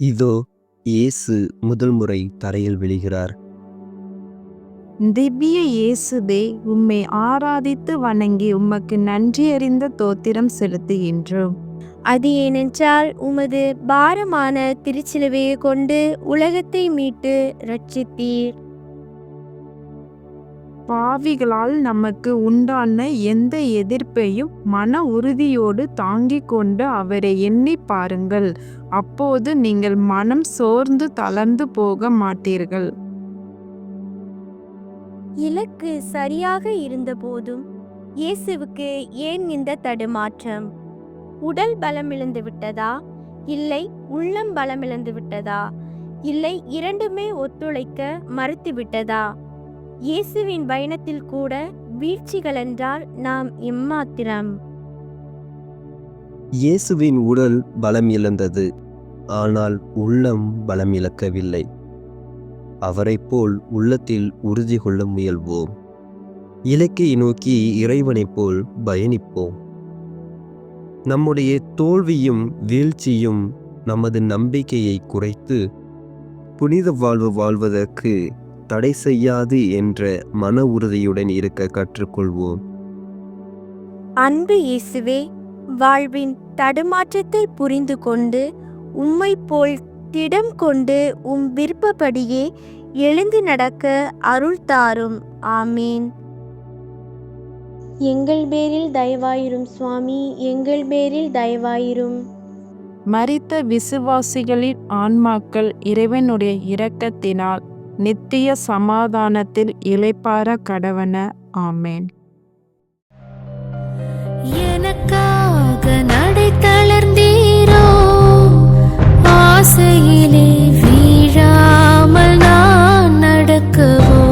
இதோ இயேசு முதல் முறை தரையில் விழுகிறார். திவ்ய இயேசுவே உம்மை ஆராதித்து வணங்கி உமக்கு நன்றியறிந்த தோத்திரம் செலுத்துகின்றோம். அது ஏனென்றால் உமது பாரமான திருச்சிலுவையை கொண்டு உலகத்தை மீட்டு ரட்சித்தீர் பாவிகளால் நமக்கு உண்டான எந்த எதிர்ப்பையும் மன உறுதியோடு தாங்கிக் கொண்டு அவரை எண்ணி பாருங்கள். அப்போது நீங்கள் மனம் சோர்ந்து தளர்ந்து போக மாட்டீர்கள். இலக்கு சரியாக இருந்தபோதும் இயேசுவுக்கு ஏன் இந்த தடுமாற்றம்? உடல் பலமிழந்து விட்டதா? இல்லை உள்ளம் பலமிழந்து விட்டதா? இல்லை இரண்டுமே ஒத்துழைக்க மறுத்து விட்டதா இயேசுவின் பயணத்தில் கூட வீழ்ச்சிகள் என்றால் நாம் எம்மாத்திரம்? இயேசுவின் உடல் பலம் இழந்தது ஆனால் உள்ளம் பலம் இழக்கவில்லை. அவரைப் போல் உள்ளத்தில் உறுதி கொள்ள முயல்வோம். இலக்கை நோக்கி இறைவனைப் போல் பயணிப்போம். நம்முடைய தோல்வியும் வீழ்ச்சியும் நமது நம்பிக்கையை குறைத்து புனித வாழ்வு வாழ்வதற்கு தடை செய்யாது என்ற மன உறுதியுடன் இருக்க கற்றுக்கொள்வோம். அன்பு இயேசுவே வாழ்வின் தடுமாற்றத்தை புரிந்து கொண்டு உம்மை போல் திடம் கொண்டு உம் விருப்பப்படியே எழுந்து நடக்க அருள் தாரும். ஆமீன். எங்கள் பேரில் தயவாயிரும் சுவாமி எங்கள் பேரில் தயவாயிரும். மரித்த விசுவாசிகளின் ஆன்மாக்கள் இறைவனுடைய இரக்கத்தினால் நித்திய சமாதானத்தில் இலைப்பார கடவன. ஆமேன். எனக்காக நடை தளர்ந்தீரோ? ஆசையிலே வீழாமல் நான் நடக்கவோ?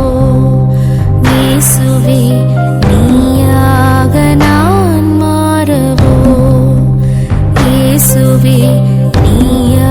இயேசுவே நீயாக நான் மாறவோ? இயேசுவே நீயா